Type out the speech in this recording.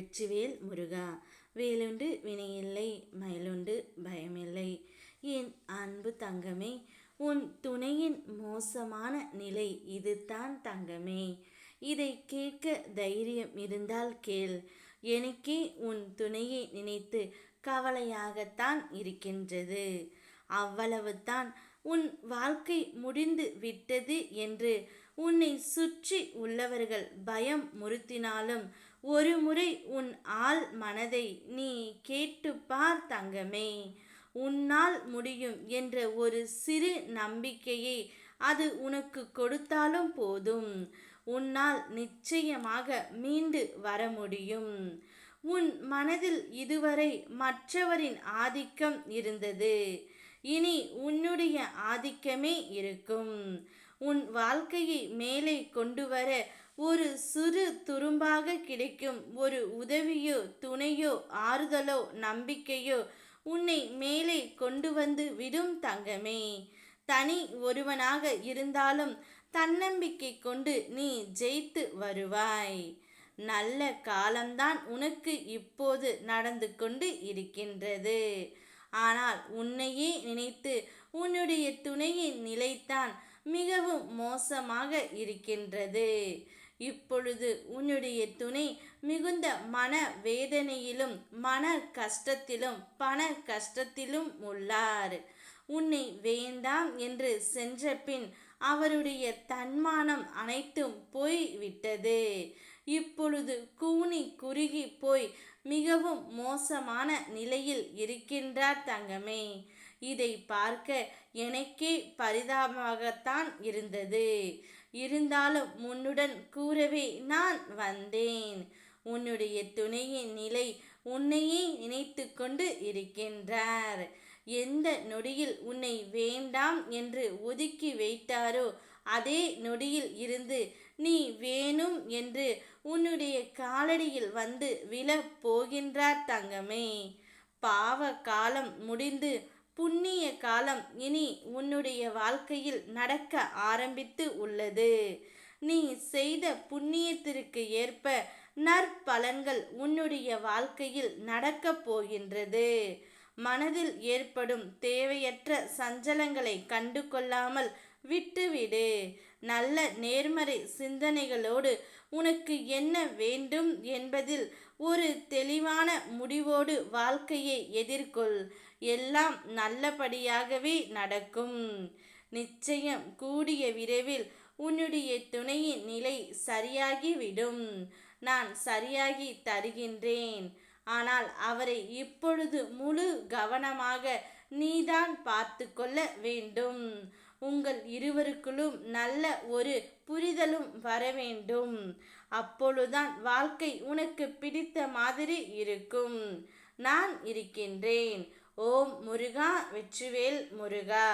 வெற்றிவேல் முருகா. வேலுண்டு வினையில்லை மயிலுண்டு பயமில்லை. என் அன்பு தங்கமே உன் துணையின் மோசமான நிலை இதுதான் தங்கமே. இதை கேட்க தைரியம் இருந்தால் கேள். எனக்கே உன் துணையை நினைத்து கவலையாகத்தான் இருக்கின்றது. அவ்வளவுதான். உன் வாழ்க்கை முடிந்து விட்டது என்று உன்னை சுற்றி உள்ளவர்கள் பயம் முறுத்தினாலும் ஒரு முறை உன் ஆள் மனதை நீ கேட்டுப்பார் தங்கமே. உன்னால் முடியும் என்ற ஒரு சிறு நம்பிக்கையை அது உனக்கு கொடுத்தாலும் போதும். உன்னால் நிச்சயமாக மீண்டு வர முடியும். உன் மனதில் இதுவரை மற்றவரின் ஆதிக்கம் இருந்தது. இனி உன்னுடைய ஆதிக்கமே இருக்கும். உன் வாழ்க்கையை மேலே கொண்டு வர ஒரு சிறு துரும்பாக கிடைக்கும் ஒரு உதவியோ துணையோ ஆறுதலோ நம்பிக்கையோ உன்னை மேலே கொண்டு வந்து விடும் தங்கமே. தனி ஒருவனாக இருந்தாலும் தன்னம்பிக்கை கொண்டு நீ ஜெயித்து வருவாய். நல்ல காலம்தான் உனக்கு இப்போது நடந்து கொண்டு இருக்கின்றது. ஆனால் உன்னையே நினைத்து உன்னுடைய துணையின் நிலைத்தான் மிகவும் மோசமாக இருக்கின்றது. இப்பொழுது உன்னுடைய துணை மிகுந்த மன வேதனையிலும் மன கஷ்டத்திலும் பண கஷ்டத்திலும் உள்ளார். உன்னை வேண்டாம் என்று சென்ற பின் அவருடைய தன்மானம் அனைத்தும் போய் விட்டது இப்பொழுது கூனி குறுகி போய் மிகவும் மோசமான நிலையில் இருக்கின்றார் தங்கமே. இதை பார்க்க எனக்கே பரிதாபமாகத்தான் இருந்தது. இருந்தாலும் உன்னுடன் கூறவே நான் வந்தேன். உன்னுடைய துணையின் நிலை உன்னையே நினைத்து கொண்டு இருக்கின்றார். எந்த நொடியில் உன்னை வேண்டாம் என்று ஒதுக்கி வைத்தாரோ அதே நொடியில் இருந்து நீ வேணும் என்று உன்னுடைய காலடியில் வந்து விழப் போகின்றார் தங்கமே. பாவ காலம் முடிந்து புண்ணிய காலம் இனி உன்னுடைய வாழ்க்கையில் நடக்க ஆரம்பித்து உள்ளது. நீ செய்த புண்ணியத்திற்கு ஏற்ப நற்பலன்கள் உன்னுடைய வாழ்க்கையில் நடக்கப் போகின்றது. மனதில் ஏற்படும் தேவையற்ற சஞ்சலங்களை கண்டு கொள்ளாமல் விட்டுவிடு. நல்ல நேர்மறை சிந்தனைகளோடு உனக்கு என்ன வேண்டும் என்பதில் ஒரு தெளிவான முடிவோடு வாழ்க்கையை எதிர்கொள். எல்லாம் நல்லபடியாகவே நடக்கும். நிச்சயம் கூடிய விரைவில் உன்னுடைய துணையின் நிலை சரியாகிவிடும். நான் சரியாகி தருகின்றேன். ஆனால் அவரை இப்பொழுது முழு கவனமாக நீதான் பார்த்து கொள்ள வேண்டும். உங்கள் இருவருக்குள்ளும் நல்ல ஒரு புரிதலும் வர வேண்டும் அப்பொழுதுதான் வாழ்க்கை உனக்கு பிடித்த மாதிரி இருக்கும். நான் இருக்கின்றேன். ஓம் முருகா வெற்றிவேல் முருகா.